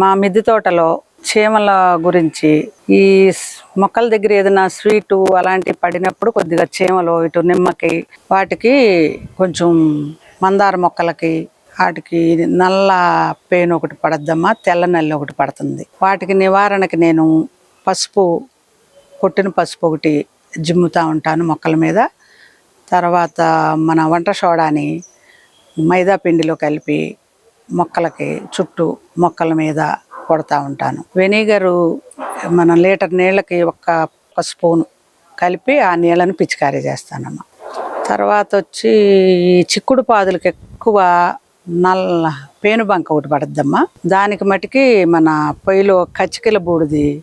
మా మిద్దె తోటలో చీమల గురించి ఈ మొక్కల దగ్గర ఏదైనా స్వీటు అలాంటివి పడినప్పుడు కొద్దిగా చీమలు ఇటు నిమ్మకి వాటికి కొంచెం మందార మొక్కలకి వాటికి నల్ల పేను ఒకటి పడద్దమ్మా తెల్ల నల్లి ఒకటి పడుతుంది. వాటికి నివారణకి నేను పసుపు కొట్టిన పసుపు ఒకటి జిమ్ముతూ ఉంటాను మొక్కల మీద. తర్వాత మన వంట సోడాని మైదా పిండిలో కలిపి మొక్కలకి చుట్టూ మొక్కల మీద కొడతా ఉంటాను. వెనిగరు మన లీటర్ నీళ్ళకి ఒక్క ఒక స్పూను కలిపి ఆ నీళ్ళని పిచికారీ చేస్తానమ్మ. తర్వాత వచ్చి చిక్కుడు పాదులకు ఎక్కువ నల్ల పేనుబంక ఒకటి పడద్దమ్మా. దానికి మటుకి మన పొయ్యిలో కచ్చికల బూడిది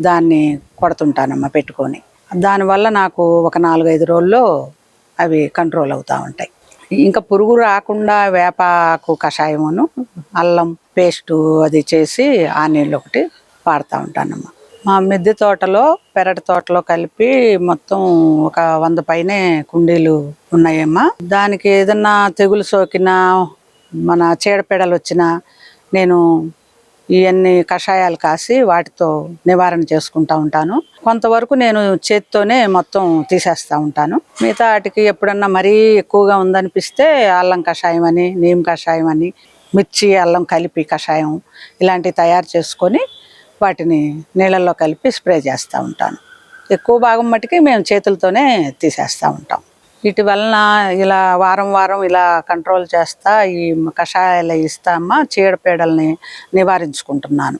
దాన్ని కొడుతుంటానమ్మా పెట్టుకొని. దానివల్ల నాకు ఒక నాలుగైదు రోజుల్లో అవి కంట్రోల్ అవుతూ ఉంటాయి. ఇంకా పురుగు రాకుండా వేపాకు కషాయమును అల్లం పేస్టు అది చేసి ఆ నీళ్ళు ఒకటి వాడుతూ ఉంటానమ్మా. మా మిద్దె తోటలో పెరటి తోటలో కలిపి మొత్తం ఒక వంద పైనే కుండీలు ఉన్నాయమ్మా. దానికి ఏదన్నా తెగులు సోకినా మన చీడపీడలు వచ్చినా నేను ఇవన్నీ కషాయాలు కాసి వాటితో నివారణ చేసుకుంటా ఉంటాను. కొంతవరకు నేను చేతితోనే మొత్తం తీసేస్తూ ఉంటాను. మిగతా వాటికి ఎప్పుడన్నా మరీ ఎక్కువగా ఉందనిపిస్తే అల్లం కషాయం అని నీమ్ కషాయం అని మిర్చి అల్లం కలిపి కషాయం ఇలాంటివి తయారు చేసుకొని వాటిని నీళ్ళల్లో కలిపి స్ప్రే చేస్తూ ఉంటాను. ఎక్కువ భాగం మట్టుకి మేము చేతులతోనే తీసేస్తూ ఉంటాం. వీటి వలన ఇలా వారం వారం ఇలా కంట్రోల్ చేస్తా ఈ కషాయాలు ఇస్తామా చీడపీడల్ని నివారించుకుంటున్నాను.